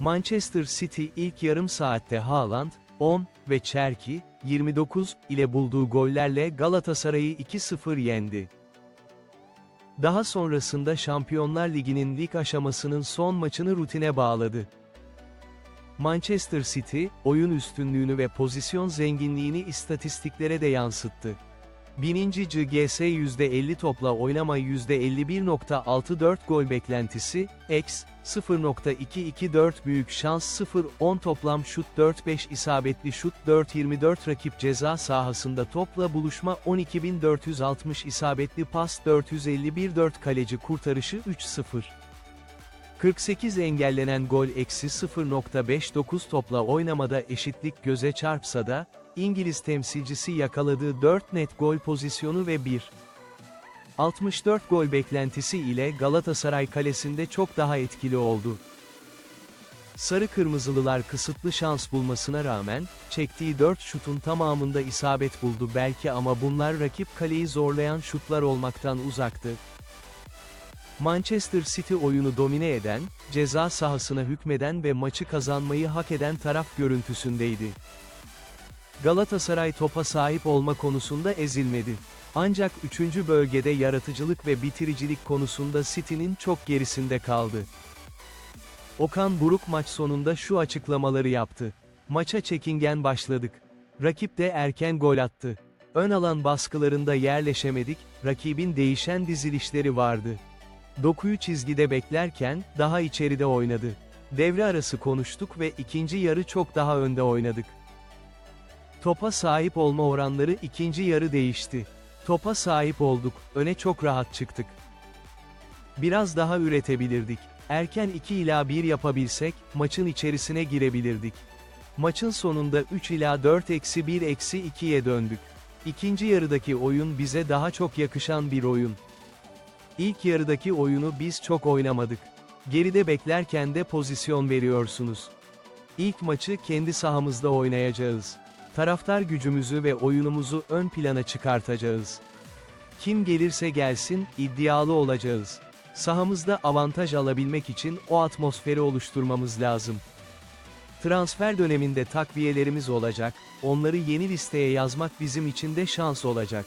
Manchester City ilk yarım saatte Haaland, 10 ve Cherki, 29 ile bulduğu gollerle Galatasaray'ı 2-0 yendi. Daha sonrasında Şampiyonlar Ligi'nin lig aşamasının son maçını rutine bağladı. Manchester City, oyun üstünlüğünü ve pozisyon zenginliğini istatistiklere de yansıttı. Bininci CGS %50 topla oynama %51.64 gol beklentisi, X, 0.224 büyük şans 0.10 toplam şut 4-5 isabetli şut 4-24 rakip ceza sahasında topla buluşma 12.460 isabetli pas 451 4 kaleci kurtarışı 3-0. 48 engellenen gol eksi 0.59 topla oynamada eşitlik göze çarpsa da, İngiliz temsilcisi yakaladığı 4 net gol pozisyonu ve 1. 64 gol beklentisi ile Galatasaray kalesinde çok daha etkili oldu. Sarı Kırmızılılar kısıtlı şans bulmasına rağmen, çektiği 4 şutun tamamında isabet buldu belki ama bunlar rakip kaleyi zorlayan şutlar olmaktan uzaktı. Manchester City oyunu domine eden, ceza sahasına hükmeden ve maçı kazanmayı hak eden taraf görüntüsündeydi. Galatasaray topa sahip olma konusunda ezilmedi. Ancak 3. bölgede yaratıcılık ve bitiricilik konusunda City'nin çok gerisinde kaldı. Okan Buruk maç sonunda şu açıklamaları yaptı. Maça çekingen başladık. Rakip de erken gol attı. Ön alan baskılarında yerleşemedik, rakibin değişen dizilişleri vardı. Dokuyu çizgide beklerken, daha içeride oynadı. Devre arası konuştuk ve ikinci yarı çok daha önde oynadık. Topa sahip olma oranları ikinci yarı değişti. Topa sahip olduk, öne çok rahat çıktık. Biraz daha üretebilirdik. Erken 2 ila 1 yapabilsek, maçın içerisine girebilirdik. Maçın sonunda 3 ila 4 eksi 1 eksi 2'ye döndük. İkinci yarıdaki oyun bize daha çok yakışan bir oyun. İlk yarıdaki oyunu biz çok oynamadık. Geride beklerken de pozisyon veriyorsunuz. İlk maçı kendi sahamızda oynayacağız. Taraftar gücümüzü ve oyunumuzu ön plana çıkartacağız. Kim gelirse gelsin, iddialı olacağız. Sahamızda avantaj alabilmek için o atmosferi oluşturmamız lazım. Transfer döneminde takviyelerimiz olacak, onları yeni listeye yazmak bizim için de şans olacak.